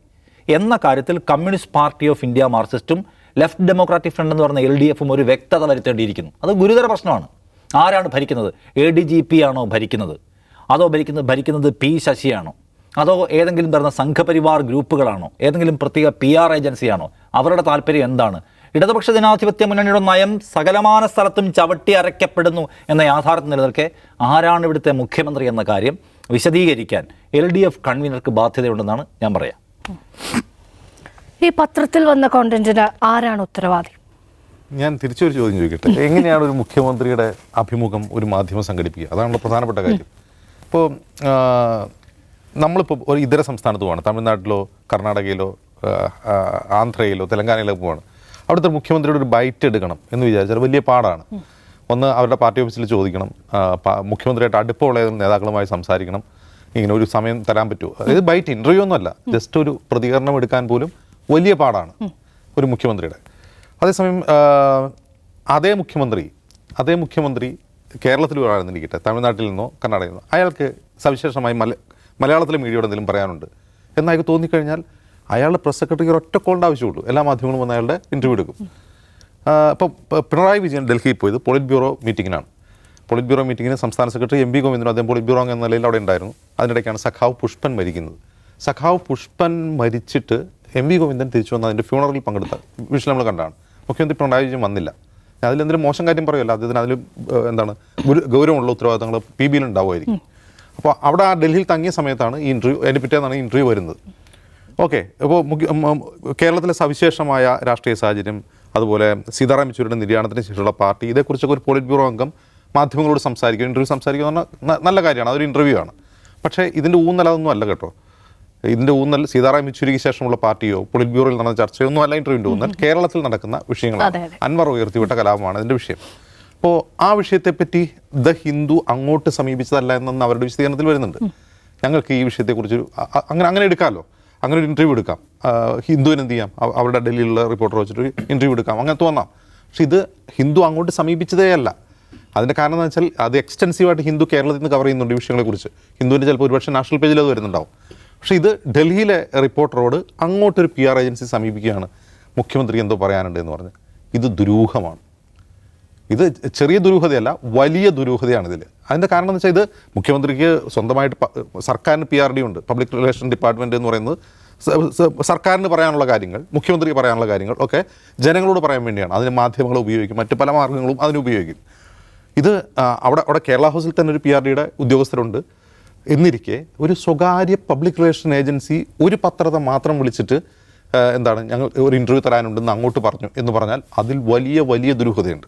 Speaker 2: എന്ന കാര്യത്തിൽ കമ്മ്യൂണിസ്റ്റ് പാർട്ടി ഓഫ് ഇന്ത്യ മാർക്സിസ്റ്റും ലെഫ്റ്റ് ഡെമോക്രാറ്റിക് ഫ്രണ്ട് എന്ന് പറഞ്ഞ എൽ ഡി എഫും ഒരു വ്യക്തത വരുത്തേണ്ടിയിരിക്കുന്നു. അത് ഗുരുതര പ്രശ്നമാണ്. ആരാണ് ഭരിക്കുന്നത്? എ ഡി ജി പി ആണോ ഭരിക്കുന്നത്? അതോ ഭരിക്കുന്നത് ഭരിക്കുന്നത് പി ശശിയാണോ? അതോ ഏതെങ്കിലും തരുന്ന സംഘപരിവാർ ഗ്രൂപ്പുകളാണോ? ഏതെങ്കിലും പ്രത്യേക പി ആർ ഏജൻസിയാണോ? അവരുടെ താല്പര്യം എന്താണ്? ഇടതുപക്ഷ ജനാധിപത്യ മുന്നണിയുടെ നയം സകലമാന സ്ഥലത്തും ചവിട്ടി അരയ്ക്കപ്പെടുന്നു എന്ന യാഥാർത്ഥ്യം നിലനിൽക്കെ ആരാണ് ഇവിടുത്തെ മുഖ്യമന്ത്രി എന്ന കാര്യം വിശദീകരിക്കാൻ എൽ ഡി എഫ് കൺവീനർക്ക് ബാധ്യതയുണ്ടെന്നാണ് ഞാൻ പറയാം.
Speaker 1: ഈ പത്രത്തിൽ വന്ന കോണ്ടന്റിന് ആരാണ് ഉത്തരവാദി?
Speaker 3: ഞാൻ തിരിച്ചൊരു ചോദ്യം ചോദിക്കട്ടെ. എങ്ങനെയാണ് ഒരു മുഖ്യമന്ത്രിയുടെ അഭിമുഖം ഒരു മാധ്യമം സംഘടിപ്പിക്കുക? അതാണല്ലോ പ്രധാനപ്പെട്ട കാര്യം. ഇപ്പോൾ നമ്മളിപ്പോൾ ഒരു ഇതര സംസ്ഥാനത്ത് പോവാണ്. തമിഴ്നാട്ടിലോ കർണാടകയിലോ ആന്ധ്രയിലോ തെലങ്കാനയിലോ പോവാണ്. അവിടുത്തെ മുഖ്യമന്ത്രിയുടെ ഒരു ബൈറ്റ് എടുക്കണം എന്ന് വിചാരിച്ചാൽ വലിയ പാടാണ്. ഒന്ന് അവരുടെ പാർട്ടി ഓഫീസിൽ ചോദിക്കണം. മുഖ്യമന്ത്രിയായിട്ട് അടുപ്പമുള്ള നേതാക്കളുമായി സംസാരിക്കണം. ഇങ്ങനെ ഒരു സമയം തരാൻ പറ്റുമോ? അതായത് ബൈറ്റ് ഇന്റർവ്യൂ ഒന്നുമല്ല ജസ്റ്റ് ഒരു പ്രതികരണം എടുക്കാൻ പോലും വലിയ പാടാണ് ഒരു മുഖ്യമന്ത്രിയുടെ. അതേസമയം അതേ മുഖ്യമന്ത്രി അതേ മുഖ്യമന്ത്രി കേരളത്തിൽ ഒരാളെന്നിരിക്കട്ടെ തമിഴ്നാട്ടിൽ നിന്നോ കർണാടകയിൽ നിന്നോ. അയാൾക്ക് സവിശേഷമായി മല മലയാളത്തിലെ മീഡിയയോട് എന്തെങ്കിലും പറയാനുണ്ട്? എന്ന് അയാൾക്ക് തോന്നിക്കഴിഞ്ഞാൽ അയാളുടെ പ്രസ് സെക്രട്ടറിക്ക് ഒറ്റ കോളിന്റെ ആവശ്യമുള്ളൂ. എല്ലാ മാധ്യമങ്ങളും വന്ന് അയാളുടെ ഇന്റർവ്യൂ എടുക്കും. ഇപ്പോൾ പിണറായി വിജയൻ ഡൽഹിയിൽ പോയത് പോളിറ്റ് ബ്യൂറോ മീറ്റിങ്ങിനാണ്. പോളിറ്റ് ബ്യൂറോ മീറ്റിങ്ങിന് സംസ്ഥാന സെക്രട്ടറി എം പി ഗോവിന്ദനും അദ്ദേഹം പോളിറ്റ് ബ്യൂറോ എന്ന നിലയിൽ അവിടെ ഉണ്ടായിരുന്നു. അതിനിടയ്ക്കാണ് സഖാവ് പുഷ്പൻ മരിക്കുന്നത്. സഖാവ് പുഷ്പൻ മരിച്ചിട്ട് എം വി ഗോവിന്ദൻ തിരിച്ചു വന്ന അതിന്റെ ഫ്യൂണറിൽ പങ്കെടുത്ത വിഷയം നമ്മൾ കണ്ടാണ്. മുഖ്യമന്ത്രി പിണറായി വിജയൻ വന്നില്ല. അതിലെന്തെങ്കിലും മോശം കാര്യം പറയുമല്ല? അദ്ദേഹത്തിന് അതിൽ എന്താണ് ഗുരു- ഗൗരവമുള്ള ഉത്തരവാദിത്തങ്ങൾ പി ബിയിൽ ഉണ്ടാവുമായിരിക്കും. അപ്പോൾ അവിടെ ആ ഡൽഹിയിൽ തങ്ങിയ സമയത്താണ് ഈ ഇന്റർവ്യൂ അതിന്റെ പിറ്റേന്നാണ് ഇന്റർവ്യൂ വരുന്നത്. ഓക്കെ അപ്പോൾ കേരളത്തിലെ സവിശേഷമായ രാഷ്ട്രീയ സാഹചര്യം അതുപോലെ സീതാറാം യെച്ചൂരിയുടെ നിര്യാണത്തിന് ശേഷമുള്ള പാർട്ടി ഇതേക്കുറിച്ചൊക്കെ ഒരു പോളിറ്റ് ബ്യൂറോ അംഗം മാധ്യമങ്ങളോട് സംസാരിക്കും. ഇന്റർവ്യൂ സംസാരിക്കുക എന്ന് പറഞ്ഞാൽ നല്ല കാര്യമാണ്. അതൊരു ഇന്റർവ്യൂ ആണ്. പക്ഷേ ഇതിന്റെ ഊന്നലതൊന്നും അല്ല കേട്ടോ. ഇതിന്റെ ഊന്നൽ സീതാറാം യെച്ചൂരിക്ക് ശേഷമുള്ള പാർട്ടിയോ പൊളിറ്റ് ബ്യൂറോയിൽ നടന്ന ചർച്ചയോ ഒന്നും അല്ല ഇന്റർവ്യൂവിന്റെ ഊന്നൽ. കേരളത്തിൽ നടക്കുന്ന വിഷയങ്ങളാണ്. അൻവർ ഉയർത്തിവിട്ട കലാപമാണ് ഇതിന്റെ വിഷയം. അപ്പോൾ ആ വിഷയത്തെപ്പറ്റി ദ ഹിന്ദു അങ്ങോട്ട് സമീപിച്ചതല്ല എന്നൊന്ന് അവരുടെ വിശദീകരണത്തിൽ വരുന്നുണ്ട്. ഞങ്ങൾക്ക് ഈ വിഷയത്തെക്കുറിച്ച് അങ്ങനെ അങ്ങനെ എടുക്കാമല്ലോ അങ്ങനെ ഒരു ഇന്റർവ്യൂ എടുക്കാം. ഹിന്ദുവിന് എന്ത് ചെയ്യാം? അവരുടെ ഡൽഹിയിലുള്ള റിപ്പോർട്ടർ വെച്ചിട്ട് ഒരു ഇന്റർവ്യൂ എടുക്കാം. അങ്ങനെ തോന്നാം പക്ഷെ ഇത് ഹിന്ദു അങ്ങോട്ട് സമീപിച്ചതേ അല്ല. അതിന്റെ കാരണം എന്ന് വെച്ചാൽ അത് എക്സ്റ്റൻസീവായിട്ട് ഹിന്ദു കേരളത്തിൽ നിന്ന് കവർ ചെയ്യുന്നുണ്ട് ഈ വിഷയങ്ങളെക്കുറിച്ച്. ഹിന്ദുവിന്റെ ചിലപ്പോൾ ഒരുപക്ഷെ നാഷണൽ പേജിൽ അത് വരുന്നുണ്ടാവും. പക്ഷേ ഇത് ഡൽഹിയിലെ റിപ്പോർട്ടറോട് അങ്ങോട്ടൊരു പി ആർ ഏജൻസി സമീപിക്കുകയാണ്. മുഖ്യമന്ത്രി എന്തോ പറയാനുണ്ട് എന്ന് പറഞ്ഞ്. ഇത് ദുരൂഹമാണ്. ഇത് ചെറിയ ദുരൂഹതയല്ല വലിയ ദുരൂഹതയാണ് ഇതിൽ അതിന്റെ കാരണം എന്ന് വെച്ചാൽ ഇത് മുഖ്യമന്ത്രിക്ക് സ്വന്തമായിട്ട് സർക്കാരിന് പി ആർ ഡി ഉണ്ട്. പബ്ലിക് റിലേഷൻ ഡിപ്പാർട്ട്മെന്റ് എന്ന് പറയുന്നത് സർക്കാരിന് പറയാനുള്ള കാര്യങ്ങൾ മുഖ്യമന്ത്രിക്ക് പറയാനുള്ള കാര്യങ്ങൾ ഒക്കെ ജനങ്ങളോട് പറയാൻ വേണ്ടിയാണ്. അതിന് മാധ്യമങ്ങൾ ഉപയോഗിക്കും മറ്റ് പല മാർഗങ്ങളും അതിന് ഉപയോഗിക്കും. ഇത് അവിടെ അവിടെ കേരള ഹൗസിൽ തന്നെ ഒരു പി ആർ ഡിയുടെ ഉദ്യോഗസ്ഥരുണ്ട്. എന്നിരിക്കെ ഒരു സ്വകാര്യ പബ്ലിക് റിലേഷൻ ഏജൻസി ഒരു പത്രത മാത്രം വിളിച്ചിട്ട് എന്താണ് ഞങ്ങൾ ഒരു ഇന്റർവ്യൂ തരാനുണ്ടെന്ന് അങ്ങോട്ട് പറഞ്ഞു എന്ന് പറഞ്ഞാൽ അതിൽ വലിയ വലിയ ദുരൂഹതയുണ്ട്.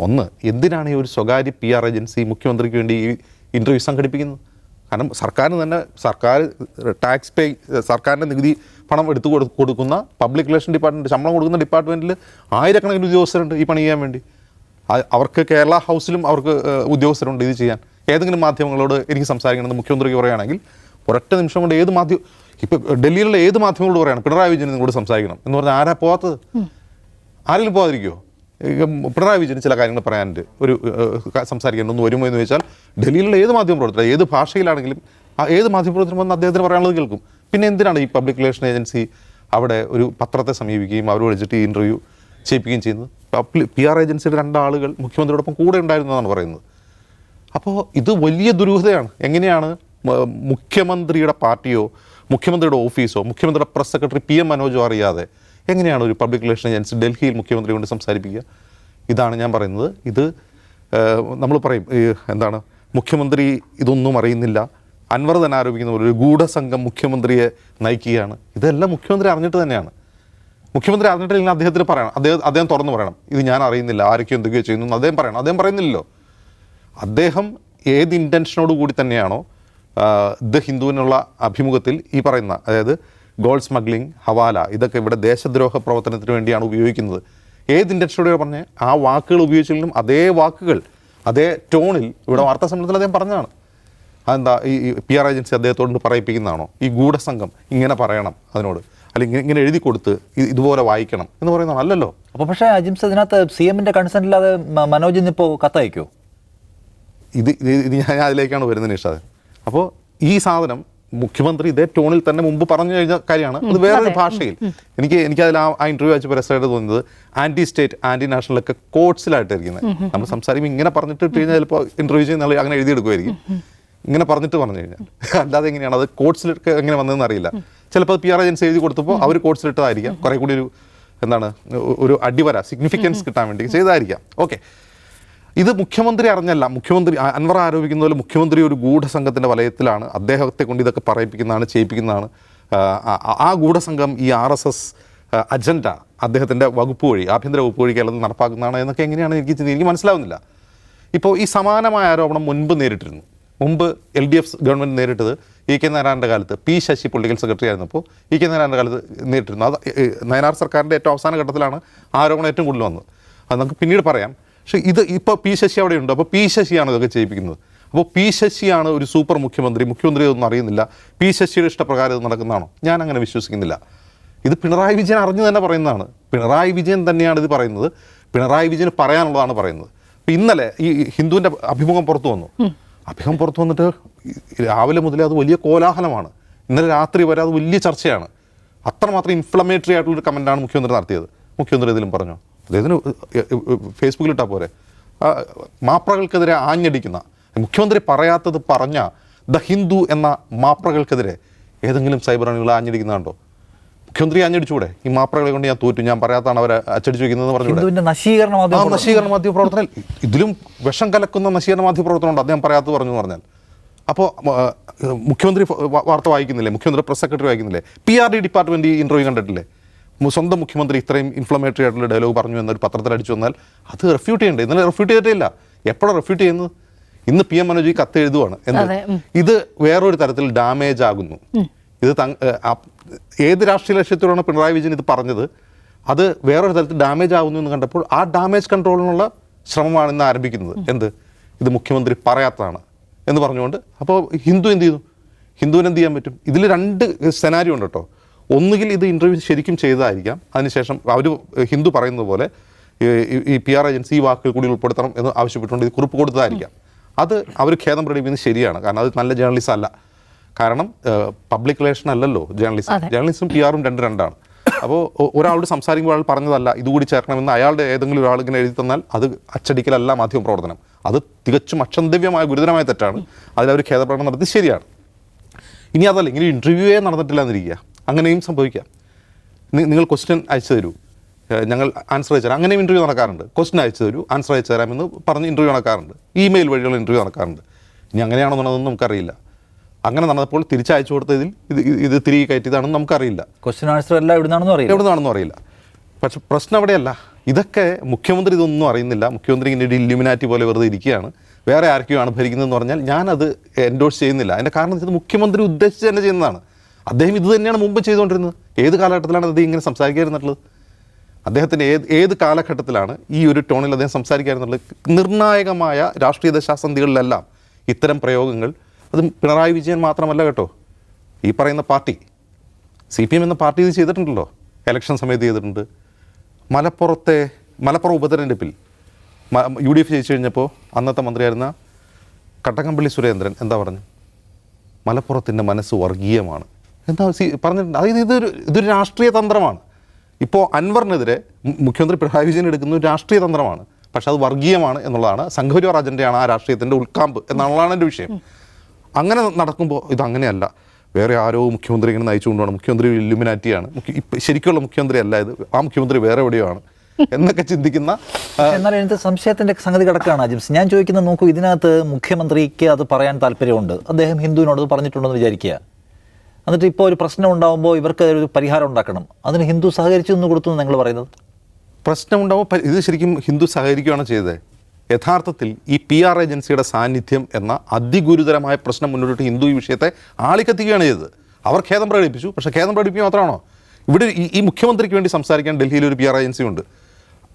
Speaker 3: ഒന്ന് എന്തിനാണ് ഈ ഒരു സ്വകാര്യ പി ആർ ഏജൻസി മുഖ്യമന്ത്രിക്ക് വേണ്ടി ഈ ഇന്റർവ്യൂ സംഘടിപ്പിക്കുന്നത്? കാരണം സർക്കാരിന് തന്നെ സർക്കാർ ടാക്സ് പേ സർക്കാരിന്റെ നികുതി പണം എടുത്തു കൊടു- കൊടുക്കുന്ന പബ്ലിക് റിലേഷൻ ഡിപ്പാർട്ട്മെന്റ് ശമ്പളം കൊടുക്കുന്ന ഡിപ്പാർട്ട്മെന്റിൽ ആയിരക്കണക്കിന് ഉദ്യോഗസ്ഥരുണ്ട് ഈ പണി ചെയ്യാൻ വേണ്ടി. അവർക്ക് കേരള ഹൗസിലും അവർക്ക് ഉദ്യോഗസ്ഥരുണ്ട് ഇത് ചെയ്യാൻ. ഏതെങ്കിലും മാധ്യമങ്ങളോട് എനിക്ക് സംസാരിക്കണമെന്ന് മുഖ്യമന്ത്രിക്ക് പറയുകയാണെങ്കിൽ ഒരൊറ്റ നിമിഷം കൊണ്ട് ഏത് മാധ്യമം ഇപ്പോൾ ഡൽഹിയിലുള്ള ഏത് മാധ്യമങ്ങളോട് പറയണം? പിണറായി വിജയൻ നിങ്ങളോട് സംസാരിക്കണം എന്ന് പറഞ്ഞാൽ ആരാ പോകാത്തത് ആരെങ്കിലും പോകാതിരിക്കുമോ ഈ പിണറായി വിജയൻ ചില കാര്യങ്ങൾ പറയാനുണ്ട്. ഒരു സംസാരിക്കാൻ ഒന്ന് വരുമോ എന്ന് ചോദിച്ചാൽ ഡൽഹിയിലുള്ള ഏത് മാധ്യമ പ്രവർത്തനം ഏത് ഭാഷയിലാണെങ്കിലും ആ ഏത് മാധ്യമ പ്രവർത്തനം വന്ന് അദ്ദേഹത്തിന് പറയാനുള്ളത് കേൾക്കും. പിന്നെ എന്തിനാണ് ഈ പബ്ലിക് റിലേഷൻ ഏജൻസി അവിടെ ഒരു പത്രത്തെ സമീപിക്കുകയും അവരോട് വിളിച്ചിട്ട് ഈ ഇന്റർവ്യൂ ചെയ്യിപ്പിക്കുകയും ചെയ്യുന്നത്? പി ആർ ഏജൻസിയുടെ രണ്ടാളുകൾ മുഖ്യമന്ത്രിയോടൊപ്പം കൂടെ ഉണ്ടായിരുന്നതാണ് പറയുന്നത്. അപ്പോൾ ഇത് വലിയ ദുരൂഹതയാണ്. എങ്ങനെയാണ് മുഖ്യമന്ത്രിയുടെ പാർട്ടിയോ മുഖ്യമന്ത്രിയുടെ ഓഫീസോ മുഖ്യമന്ത്രിയുടെ പ്രസ് സെക്രട്ടറി പി എം മനോജോ അറിയാതെ എങ്ങനെയാണ് ഒരു പബ്ലിക് റിലേഷൻ ഏജൻസി ഡൽഹിയിൽ മുഖ്യമന്ത്രി കൊണ്ട് സംസാരിപ്പിക്കുക? ഇതാണ് ഞാൻ പറയുന്നത്. ഇത് നമ്മൾ പറയും എന്താണ് മുഖ്യമന്ത്രി ഇതൊന്നും അറിയുന്നില്ല. അൻവർ തന്നെ ആരോപിക്കുന്ന പോലെ ഒരു ഗൂഢസംഘം മുഖ്യമന്ത്രിയെ നയിക്കുകയാണ്. ഇതെല്ലാം മുഖ്യമന്ത്രി അറിഞ്ഞിട്ട് തന്നെയാണ്. മുഖ്യമന്ത്രി അറിഞ്ഞിട്ടില്ലെങ്കിൽ അദ്ദേഹത്തിന് പറയണം. അദ്ദേഹം അദ്ദേഹം തുറന്നു പറയണം. ഇത് ഞാൻ അറിയുന്നില്ല. ആരൊക്കെയോ എന്തൊക്കെയോ ചെയ്യുന്നു അദ്ദേഹം പറയണം. അദ്ദേഹം പറയുന്നില്ലല്ലോ. അദ്ദേഹം ഏത് ഇന്റൻഷനോട് കൂടി തന്നെയാണോ ദ ഹിന്ദുവിനുള്ള അഭിമുഖത്തിൽ ഈ പറയുന്ന അതായത് ഗോൾഡ് സ്മഗ്ലിംഗ് ഹവാല ഇതൊക്കെ ഇവിടെ ദേശദ്രോഹ പ്രവർത്തനത്തിന് വേണ്ടിയാണ് ഉപയോഗിക്കുന്നത്. ഏത് ഇന്റൻഷനോട് പറഞ്ഞ് ആ വാക്കുകൾ ഉപയോഗിച്ചെങ്കിലും അതേ വാക്കുകൾ അതേ ടോണിൽ ഇവിടെ വാർത്താ സമ്മേളനത്തിൽ അദ്ദേഹം പറഞ്ഞതാണ്. അതെന്താ ഈ പി ആർ ഏജൻസി അദ്ദേഹത്തോട് പറയിപ്പിക്കുന്നതാണോ? ഈ ഗൂഢസംഘം ഇങ്ങനെ പറയണം അതിനോട്. അല്ലെങ്കിൽ ഇങ്ങനെ- എഴുതി കൊടുത്ത് ഇതുപോലെ വായിക്കണം എന്ന് പറയുന്നതാണ് അല്ലല്ലോ
Speaker 2: അപ്പോൾ പക്ഷേ അജിംസ് അതിനകത്ത് സി എമ്മിന്റെ കൺസെന്റ് ഇല്ലാതെ മനോജ് ഇന്നിപ്പോൾ കത്തയക്കോ?
Speaker 3: ഇത് ഇത് ഞാൻ അതിലേക്കാണ് വരുന്നത് നിഷാദ്. അപ്പോൾ ഈ സാധനം മുഖ്യമന്ത്രി ഇതേ ടോണിൽ തന്നെ മുമ്പ് പറഞ്ഞു കഴിഞ്ഞ കാര്യമാണ്. അത് വേറൊരു ഭാഷയിൽ. എനിക്ക് എനിക്ക് അതിൽ ആ ഇന്റർവ്യൂ വെച്ച് രസമായിട്ട് തോന്നുന്നത് ആന്റി സ്റ്റേറ്റ് ആന്റി നാഷണൽ ഒക്കെ കോഡ്സിലായിട്ട് ഇരിക്കുന്നത് നമ്മൾ സംസാരിക്കുമ്പോൾ ഇങ്ങനെ പറഞ്ഞിട്ട് ഇട്ട് കഴിഞ്ഞാൽ ചിലപ്പോൾ ഇന്റർവ്യൂ ചെയ്യുന്ന അങ്ങനെ എഴുതിയെടുക്കുമായിരിക്കും ഇങ്ങനെ പറഞ്ഞിട്ട് പറഞ്ഞു കഴിഞ്ഞാൽ. അല്ലാതെ എങ്ങനെയാണ്? അത് കോട്സിലൊക്കെ എങ്ങനെ വന്നതെന്ന് അറിയില്ല. ചിലപ്പോൾ പി ആർ ഏജൻസി എഴുതി കൊടുത്തപ്പോൾ അവർ കോട്സിലിട്ടതായിരിക്കാം കുറെ കൂടി ഒരു എന്താണ് ഒരു അടിവര സിഗ്നിഫിക്കൻസ് കിട്ടാൻ വേണ്ടി ചെയ്തായിരിക്കാം. ഓക്കെ ഇത് മുഖ്യമന്ത്രി അറിഞ്ഞല്ല. മുഖ്യമന്ത്രി അൻവർ ആരോപിക്കുന്ന പോലെ മുഖ്യമന്ത്രി ഒരു ഗൂഢസംഘത്തിന്റെ വലയത്തിലാണ്. അദ്ദേഹത്തെ കൊണ്ട് ഇതൊക്കെ പറയിപ്പിക്കുന്നതാണ് ചെയ്യിപ്പിക്കുന്നതാണ്. ആ, ഗൂഢസംഘം ഈ ആർ എസ് എസ് അജണ്ട അദ്ദേഹത്തിന്റെ വകുപ്പ് വഴി ആഭ്യന്തര വകുപ്പ് വഴി കേരളത്തിൽ നടപ്പാക്കുന്നതാണ് എന്നൊക്കെ എങ്ങനെയാണ് എനിക്ക് എനിക്ക് മനസ്സിലാവുന്നില്ല. ഇപ്പോൾ ഈ സമാനമായ ആരോപണം മുൻപ് നേരിട്ടിരുന്നു. മുമ്പ് എൽ ഡി എഫ് ഗവൺമെന്റ് നേരിട്ടത് ഇ കെ നാരായണന്റെ കാലത്ത്. പി ശശി പൊളിറ്റിക്കൽ സെക്രട്ടറി ആയിരുന്നപ്പോൾ ഇ കെ നാരായണന്റെ കാലത്ത് നേരിട്ടിരുന്നു. അത് നയനാർ സർക്കാരിന്റെ ഏറ്റവും അവസാന ഘട്ടത്തിലാണ് ആരോപണം ഏറ്റവും കൂടുതൽ വന്നത്. അത് നമുക്ക് പിന്നീട് പറയാം. പക്ഷേ ഇത് ഇപ്പോൾ പി ശശി അവിടെ ഉണ്ട് അപ്പോൾ പി ശശിയാണ് ഇതൊക്കെ ചെയ്യിപ്പിക്കുന്നത്. അപ്പോൾ പി ശശിയാണ് ഒരു സൂപ്പർ മുഖ്യമന്ത്രി. മുഖ്യമന്ത്രി ഒന്നും അറിയുന്നില്ല. പി ശശിയുടെ ഇഷ്ടപ്രകാരം ഇത് നടക്കുന്നതാണോ? ഞാൻ അങ്ങനെ വിശ്വസിക്കുന്നില്ല. ഇത് പിണറായി വിജയൻ അറിഞ്ഞു തന്നെ പറയുന്നതാണ്. പിണറായി വിജയൻ തന്നെയാണ് ഇത് പറയുന്നത്. പിണറായി വിജയൻ പറയാനുള്ളതാണ് പറയുന്നത്. അപ്പോൾ ഇന്നലെ ഈ ഹിന്ദുവിന്റെ അഭിമുഖം പുറത്തു വന്നു. അഭിമുഖം പുറത്തു വന്നിട്ട് രാവിലെ മുതലേ അത് വലിയ കോലാഹലമാണ്. ഇന്നലെ രാത്രി വരെ അത് വലിയ ചർച്ചയാണ്. അത്രമാത്രം ഇൻഫ്ലമേറ്ററി ആയിട്ടുള്ളൊരു കമന്റാണ് മുഖ്യമന്ത്രി നടത്തിയത്. മുഖ്യമന്ത്രി ഇതിലും പറഞ്ഞു? അദ്ദേഹത്തിന് ഫേസ്ബുക്കിൽ ഇട്ടാൽ പോരെ. മാപ്രകൾക്കെതിരെ ആഞ്ഞടിക്കുന്ന മുഖ്യമന്ത്രി പറയാത്തത് പറഞ്ഞ ദ ഹിന്ദു എന്ന മാപ്രകൾക്കെതിരെ ഏതെങ്കിലും സൈബർ അണികൾ ആഞ്ഞടിക്കുന്നുണ്ടോ? മുഖ്യമന്ത്രി ആഞ്ഞടിച്ചുകൂടെ ഈ മാപ്രകളെ കൊണ്ട് ഞാൻ തോറ്റു. ഞാൻ പറയാത്താണ് അവരെ അച്ചടിച്ചു വെക്കുന്നതെന്ന് പറഞ്ഞൂടെ?
Speaker 2: ഹിന്ദുവിന്റെ നശീകരണ മാധ്യമ
Speaker 3: പ്രവർത്തനം ഇതിലും വിഷം കലക്കുന്ന നശീകരണ മാധ്യമ പ്രവർത്തനം ഉണ്ട്. അദ്ദേഹം പറയാത്തത് പറഞ്ഞു എന്ന് പറഞ്ഞാൽ. അപ്പോൾ മുഖ്യമന്ത്രി വാർത്ത വായിക്കുന്നില്ലേ? മുഖ്യമന്ത്രി പ്രസ് സെക്രട്ടറി വായിക്കുന്നില്ലേ? പി ആർ ഡി ഡിപ്പാർട്ട്മെന്റ് ഈ ഇന്റർവ്യൂ കണ്ടിട്ടില്ലേ? സ്വന്തം മുഖ്യമന്ത്രി ഇത്രയും ഇൻഫ്ലമേറ്ററി ആയിട്ടുള്ള ഡയലോഗ് പറഞ്ഞു എന്നൊരു പത്രത്തിൽ അടിച്ചു വന്നാൽ അത് റെഫ്യൂട്ട് ചെയ്യണ്ടേ? ഇന്നലെ റെഫ്യൂട്ട് ചെയ്തിട്ടില്ല. എപ്പോഴാണ് റെഫ്യൂട്ട് ചെയ്യുന്നത്? ഇന്ന് പി എം മനോജ് ഈ കത്ത് എഴുതുവാണ് എന്ത് ഇത് വേറൊരു തരത്തിൽ ഡാമേജ് ആകുന്നു. ഇത് ഏത് രാഷ്ട്രീയ ലക്ഷ്യത്തോടാണ് പിണറായി വിജയൻ ഇത് പറഞ്ഞത്? അത് വേറൊരു തരത്തിൽ ഡാമേജ് ആകുന്നു എന്ന് കണ്ടപ്പോൾ ആ ഡാമേജ് കൺട്രോളിനുള്ള ശ്രമമാണ് ഇന്ന് ആരംഭിക്കുന്നത്. എന്ത്? ഇത് മുഖ്യമന്ത്രി പറയാത്തതാണ് എന്ന് പറഞ്ഞുകൊണ്ട്. അപ്പോൾ ഹിന്ദു എന്ത് ചെയ്തു ഹിന്ദുവിന് എന്ത് ചെയ്യാൻ പറ്റും? ഇതിൽ രണ്ട് സെനാരിയോ ഉണ്ട് കേട്ടോ. ഒന്നുകിൽ ഇത് ഇന്റർവ്യൂ ശരിക്കും ചെയ്തതായിരിക്കാം. അതിനുശേഷം അവർ ഹിന്ദു പറയുന്നത് പോലെ ഈ- പി ആർ ഏജൻസി ഈ വാക്കുകൾ കൂടി ഉൾപ്പെടുത്തണം എന്ന് ആവശ്യപ്പെട്ടുകൊണ്ട് ഇത് കുറിപ്പ് കൊടുത്തതായിരിക്കാം. അത് അവർ ഖേദം പ്രകടിപ്പിക്കുന്നത് ശരിയാണ്. കാരണം അത് നല്ല ജേർണലിസം അല്ല. കാരണം പബ്ലിക് റിലേഷൻ അല്ലല്ലോ ജേർണലിസം. ജേർണലിസം പി ആറും രണ്ട് രണ്ടാണ്. അപ്പോൾ ഒരാളോട് സംസാരിക്കുമ്പോൾ അയാൾ പറഞ്ഞതല്ല ഇതുകൂടി ചേർക്കണമെന്ന് അയാളുടെ ഏതെങ്കിലും ഒരാൾ ഇങ്ങനെ എഴുതി തന്നാൽ അത് അച്ചടിക്കലല്ല മാധ്യമ പ്രവർത്തനം. അത് തികച്ചും അക്ഷന്തവ്യമായ ഗുരുതരമായ തെറ്റാണ്. അതിലവർ ഖേദപ്രകടനം നടത്തി ശരിയാണ്. ഇനി അതല്ല ഇങ്ങനെ ഇന്റർവ്യൂവേ നടന്നിട്ടില്ല എന്നിരിക്കുക അങ്ങനെയും സംഭവിക്കാം. നിങ്ങൾ ക്വസ്റ്റ്യൻ അയച്ചു തരൂ. ഞങ്ങൾ ആൻസർ അയച്ചു തരാം. അങ്ങനെയും ഇന്റർവ്യൂ നടക്കാറുണ്ട്. ക്വസ്റ്റ്യൻ അയച്ചു തരൂ ആൻസർ അയച്ചു തരാമെന്ന് പറഞ്ഞ് ഇന്റർവ്യൂ നടക്കാറുണ്ട്. ഇമെയിൽ വഴിയുള്ള ഇന്റർവ്യൂ നടക്കാറുണ്ട്. ഇനി അങ്ങനെയാണോ അങ്ങനെയാണെന്നുള്ളതൊന്നും നമുക്കറിയില്ല. അങ്ങനെ നടന്നപ്പോൾ തിരിച്ചയച്ചു കൊടുത്തതിൽ ഇത് ഇത് തിരികെ കയറ്റിയതാണെന്ന് നമുക്കറിയില്ല.
Speaker 2: ക്വസ്റ്റ്യൻ ആൻസർ എല്ലാം എവിടുന്നാണെന്നും അറിയില്ല.
Speaker 3: എവിടെ നിന്നാണെന്നും അറിയില്ല. പക്ഷെ പ്രശ്നം അവിടെയല്ല. ഇതൊക്കെ മുഖ്യമന്ത്രി ഇതൊന്നും അറിയുന്നില്ല. മുഖ്യമന്ത്രി ഇങ്ങനെ ഒരു ഇല്ലുമിനാറ്റി പോലെ വെറുതെ ഇരിക്കുകയാണ്. വേറെ ആരൊക്കെയാണ് ഭരിക്കുന്നതെന്ന് പറഞ്ഞാൽ ഞാനത് എൻഡോഴ്സ് ചെയ്യുന്നില്ല. അതിന്റെ കാരണം വെച്ചാൽ മുഖ്യമന്ത്രി ഉദ്ദേശിച്ച് തന്നെ ചെയ്യുന്നതാണ്. അദ്ദേഹം ഇത് തന്നെയാണ് മുമ്പ് ചെയ്തുകൊണ്ടിരുന്നത്. ഏത് കാലഘട്ടത്തിലാണ് അദ്ദേഹം ഇങ്ങനെ സംസാരിക്കാതിരുന്നിട്ടുള്ളത്? അദ്ദേഹത്തിന്റെ ഏത് ഏത് കാലഘട്ടത്തിലാണ് ഈ ഒരു ടോണിൽ അദ്ദേഹം സംസാരിക്കാതിരുന്നുള്ളത് നിർണായകമായ രാഷ്ട്രീയ ദശാസന്ധികളിലെല്ലാം ഇത്തരം പ്രയോഗങ്ങൾ. അത് പിണറായി വിജയൻ മാത്രമല്ല കേട്ടോ. ഈ പറയുന്ന പാർട്ടി. സി പി എം എന്ന പാർട്ടി ഇത് ചെയ്തിട്ടുണ്ടല്ലോ. ഇലക്ഷൻ സമയത്ത് ചെയ്തിട്ടുണ്ട്. മലപ്പുറത്തെ മലപ്പുറം ഉപതെരഞ്ഞെടുപ്പിൽ യു ഡി എഫ് ജയിച്ചു കഴിഞ്ഞപ്പോൾ അന്നത്തെ മന്ത്രിയായിരുന്ന കട്ടകംപള്ളി സുരേന്ദ്രൻ എന്താ പറഞ്ഞു? മലപ്പുറത്തിന്റെ മനസ്സ് വർഗീയമാണ്. എന്താ പറഞ്ഞിട്ടുണ്ട്. അതായത് ഇതൊരു ഇതൊരു രാഷ്ട്രീയ തന്ത്രമാണ്. ഇപ്പോൾ അൻവറിനെതിരെ മുഖ്യമന്ത്രി പിണറായി വിജയൻ എടുക്കുന്ന ഒരു രാഷ്ട്രീയ തന്ത്രമാണ്. പക്ഷെ അത് വർഗീയമാണ് എന്നുള്ളതാണ്. സംഘപരിവാർ അജണ്ടയാണ് ആ രാഷ്ട്രീയത്തിന്റെ ഉൾക്കാമ്പ് എന്നുള്ളതാണ് എന്റെ വിഷയം. അങ്ങനെ നടക്കുമ്പോൾ ഇതങ്ങനെയല്ല. വേറെ ആരോ മുഖ്യമന്ത്രി ഇങ്ങനെ നയിച്ചുകൊണ്ടാണ് മുഖ്യമന്ത്രി ഇലുമിനാറ്റിയാണ് ശരിക്കുള്ള മുഖ്യമന്ത്രി അല്ല ഇത്. ആ മുഖ്യമന്ത്രി വേറെ എവിടെയാണ് എന്നൊക്കെ ചിന്തിക്കുന്ന
Speaker 2: എന്നാൽ എനിക്ക് സംശയത്തിന്റെ സംഗതി കിടക്കുകയാണ് അജിംസ് ഞാൻ ചോദിക്കുന്നത് നോക്കൂ ഇതിനകത്ത് മുഖ്യമന്ത്രിക്ക് അത് പറയാൻ താല്പര്യമുണ്ട്. അദ്ദേഹം ഹിന്ദുവിനോട് പറഞ്ഞിട്ടുണ്ടെന്ന് വിചാരിക്കുക. എന്നിട്ട് ഇപ്പോൾ ഒരു പ്രശ്നം ഉണ്ടാകുമ്പോൾ ഇവർക്ക് ഒരു പരിഹാരം ഉണ്ടാക്കണം. അതിന് ഹിന്ദു സഹകരിച്ചു എന്ന് കൊടുത്തു നിങ്ങൾ പറയുന്നത്?
Speaker 3: പ്രശ്നം ഉണ്ടാകുമ്പോൾ ഇത് ശരിക്കും ഹിന്ദു സഹകരിക്കുകയാണ് ചെയ്തത്. യഥാർത്ഥത്തിൽ ഈ പി ആർ ഏജൻസിയുടെ സാന്നിധ്യം എന്ന അതിഗുരുതരമായ പ്രശ്നം മുന്നോട്ട് ഹിന്ദു ഈ വിഷയത്തെ ആളിക്കത്തിക്കുകയാണ് ചെയ്തത്. അവർ ഖേദം പ്രകടിപ്പിച്ചു. പക്ഷേ ഖേദം പ്രകടിപ്പിക്കുക മാത്രമാണോ? ഇവിടെ ഈ മുഖ്യമന്ത്രിക്ക് വേണ്ടി സംസാരിക്കാൻ ഡൽഹിയിൽ ഒരു പി ആർ ഏജൻസി ഉണ്ട്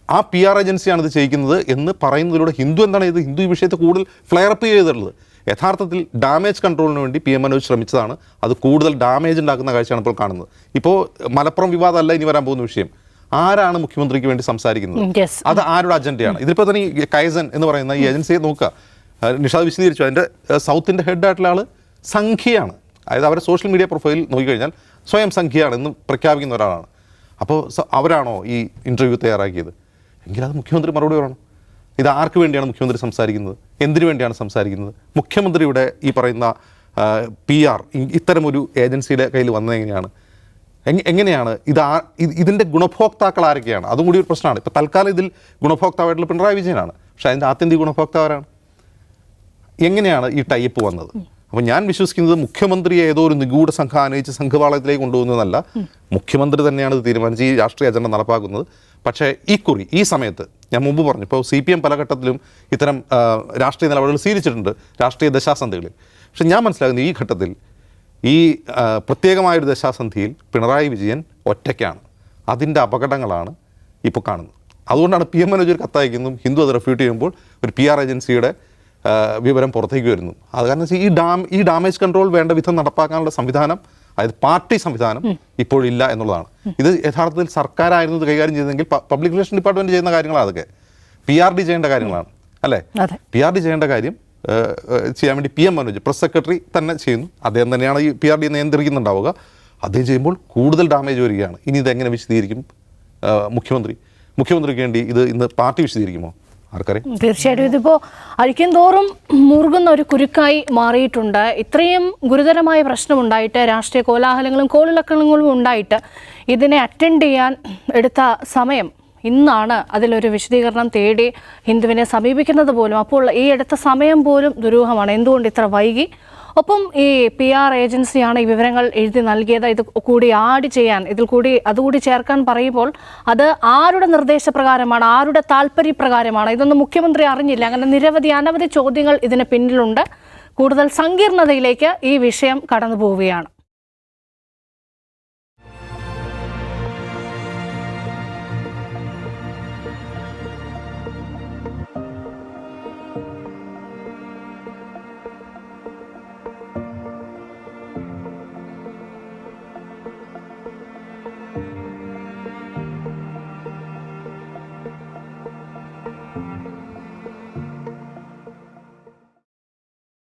Speaker 3: ആ പി ആർ ഏജൻസിയാണ് ഇത് ചെയ്യിക്കുന്നത് എന്ന് പറയുന്നതിലൂടെ ഹിന്ദു എന്താണ് ഇത് ഹിന്ദു ഈ വിഷയത്തെ കൂടുതൽ ഫ്ലെയറപ്പ് ചെയ്തിട്ടുള്ളത്. യഥാർത്ഥത്തിൽ ഡാമേജ് കൺട്രോളിന് വേണ്ടി പി എം മനോജ് ശ്രമിച്ചതാണ്. അത് കൂടുതൽ ഡാമേജ് ഉണ്ടാക്കുന്ന കാഴ്ചയാണ് ഇപ്പോൾ കാണുന്നത്. ഇപ്പോൾ മലപ്പുറം വിവാദമല്ല ഇനി വരാൻ പോകുന്ന വിഷയം. ആരാണ് മുഖ്യമന്ത്രിക്ക് വേണ്ടി സംസാരിക്കുന്നത്? അത് ആരുടെ അജണ്ടയാണ്? ഇതിപ്പോൾ തന്നെ ഈ കൈസൻ എന്ന് പറയുന്ന ഈ ഏജൻസിയെ നോക്കുക. നിഷാദ് വിശദീകരിച്ചു. അതിന്റെ സൗത്തിന്റെ ഹെഡ് ആയിട്ടുള്ള ആൾ സംഖ്യയാണ്. അതായത് അവരുടെ സോഷ്യൽ മീഡിയ പ്രൊഫൈൽ നോക്കിക്കഴിഞ്ഞാൽ സ്വയം സംഖ്യയാണ് എന്ന് പ്രഖ്യാപിക്കുന്ന ഒരാളാണ്. അപ്പോൾ അവരാണോ ഈ ഇന്റർവ്യൂ തയ്യാറാക്കിയത്? എങ്കിൽ അത് മുഖ്യമന്ത്രി മറുപടി പറയണം. ഇത് ആർക്ക് വേണ്ടിയാണ് മുഖ്യമന്ത്രി സംസാരിക്കുന്നത്? എന്തിനു വേണ്ടിയാണ് സംസാരിക്കുന്നത്? മുഖ്യമന്ത്രിയുടെ ഈ പറയുന്ന പി ആർ ഇത്തരമൊരു ഏജൻസിയുടെ കയ്യിൽ വന്നതെങ്ങനെയാണ് എങ്ങനെയാണ്? എങ്- എങ്ങനെയാണ്? ഇത് ആ ഇതിന്റെ ഗുണഭോക്താക്കൾ ആരൊക്കെയാണ്? അതും കൂടി ഒരു പ്രശ്നമാണ്. ഇപ്പോൾ തൽക്കാലം ഇതിൽ ഗുണഭോക്താവായിട്ടുള്ള പിണറായി വിജയനാണ്. പക്ഷേ അതിന്റെ ആത്യന്തിക ഗുണഭോക്താവരാണ് എങ്ങനെയാണ് ഈ ടൈപ്പ് വന്നത്? അപ്പോൾ ഞാൻ വിശ്വസിക്കുന്നത് മുഖ്യമന്ത്രിയെ ഏതോ ഒരു നിഗൂഢ സംഘം ആനയിച്ച് സംഘപാളയത്തിലേക്ക് കൊണ്ടുപോകുന്നതല്ല. മുഖ്യമന്ത്രി തന്നെയാണ് ഇത് തീരുമാനിച്ച് ഈ രാഷ്ട്രീയ അജണ്ട നടപ്പാക്കുന്നത്. പക്ഷേ ഈ കുറി ഈ സമയത്ത് ഞാൻ മുമ്പ് പറഞ്ഞു ഇപ്പോൾ സി പി എം പല ഘട്ടത്തിലും ഇത്തരം രാഷ്ട്രീയ നിലപാടുകൾ സ്വീകരിച്ചിട്ടുണ്ട് രാഷ്ട്രീയ ദശാസന്ധികളിൽ. പക്ഷെ ഞാൻ മനസ്സിലാക്കുന്നത് ഈ ഘട്ടത്തിൽ ഈ പ്രത്യേകമായൊരു ദശാസന്ധിയിൽ പിണറായി വിജയൻ ഒറ്റയ്ക്കാണ്. അതിന്റെ അപകടങ്ങളാണ് ഇപ്പോൾ കാണുന്നത്. അതുകൊണ്ടാണ് പി എം മനോജ് ഒരു കത്തയക്കുന്നതും ഹിന്ദു അത് റെഫ്യൂട്ട് ചെയ്യുമ്പോൾ ഒരു പി ആർ ഏജൻസിയുടെ വിവരം പുറത്തേക്ക് വരുന്നു. അത് കാരണം ഈ ഡാം ഈ ഡാമേജ് കൺട്രോൾ വേണ്ട വിധം നടപ്പാക്കാനുള്ള സംവിധാനം അതായത് പാർട്ടി സംവിധാനം ഇപ്പോഴില്ല എന്നുള്ളതാണ്. ഇത് യഥാർത്ഥത്തിൽ സർക്കാരായിരുന്നു ഇത് കൈകാര്യം ചെയ്തതെങ്കിൽ പബ്ലിക് റിലേഷൻ ഡിപ്പാർട്ട്മെന്റ് ചെയ്യുന്ന കാര്യങ്ങളാണ് അതൊക്കെ. പി ആർ ഡി ചെയ്യേണ്ട കാര്യങ്ങളാണ്. അല്ലേ. പി ആർ ഡി ചെയ്യേണ്ട കാര്യം ചെയ്യാൻ വേണ്ടി P M Manoj press secretary തന്നെ ചെയ്യുന്നു. അദ്ദേഹം തന്നെയാണ് ഈ പി ആർ ഡി നിയന്ത്രിക്കുന്നുണ്ടാവുക. അദ്ദേഹം ചെയ്യുമ്പോൾ കൂടുതൽ ഡാമേജ് വരികയാണ്. ഇനി ഇതെങ്ങനെ വിശദീകരിക്കും? മുഖ്യമന്ത്രി. മുഖ്യമന്ത്രിക്ക് വേണ്ടി ഇത് ഇന്ന് പാർട്ടി വിശദീകരിക്കുമോ?
Speaker 1: തീർച്ചയായിട്ടും. ഇതിപ്പോൾ അഴിക്കും തോറും മുറുകുന്ന ഒരു കുരുക്കായി മാറിയിട്ടുണ്ട്. ഇത്രയും ഗുരുതരമായ പ്രശ്നമുണ്ടായിട്ട് രാഷ്ട്രീയ കോലാഹലങ്ങളും കോളിളക്കങ്ങളും ഉണ്ടായിട്ട് ഇതിനെ അറ്റൻഡ് ചെയ്യാൻ എടുത്ത സമയം ഇന്നാണ് അതിലൊരു വിശദീകരണം തേടി ഹിന്ദുവിനെ സമീപിക്കുന്നത് പോലും. അപ്പോൾ ഈ എടുത്ത സമയം പോലും ദുരൂഹമാണ്. എന്തുകൊണ്ട് ഇത്ര വൈകി? ഒപ്പം ഈ പി ആർ ഏജൻസിയാണ് ഈ വിവരങ്ങൾ എഴുതി നൽകിയത്. ഇത് കൂടി ആഡ് ചെയ്യാൻ ഇതിൽ കൂടി അതുകൂടി ചേർക്കാൻ പറയുമ്പോൾ അത് ആരുടെ നിർദ്ദേശപ്രകാരമാണ് ആരുടെ താല്പര്യപ്രകാരമാണ് ഇതൊന്നും മുഖ്യമന്ത്രി അറിഞ്ഞില്ല. അങ്ങനെ നിരവധി അനവധി ചോദ്യങ്ങൾ ഇതിന് പിന്നിലുണ്ട്. കൂടുതൽ സങ്കീർണതയിലേക്ക് ഈ വിഷയം കടന്നു പോവുകയാണ്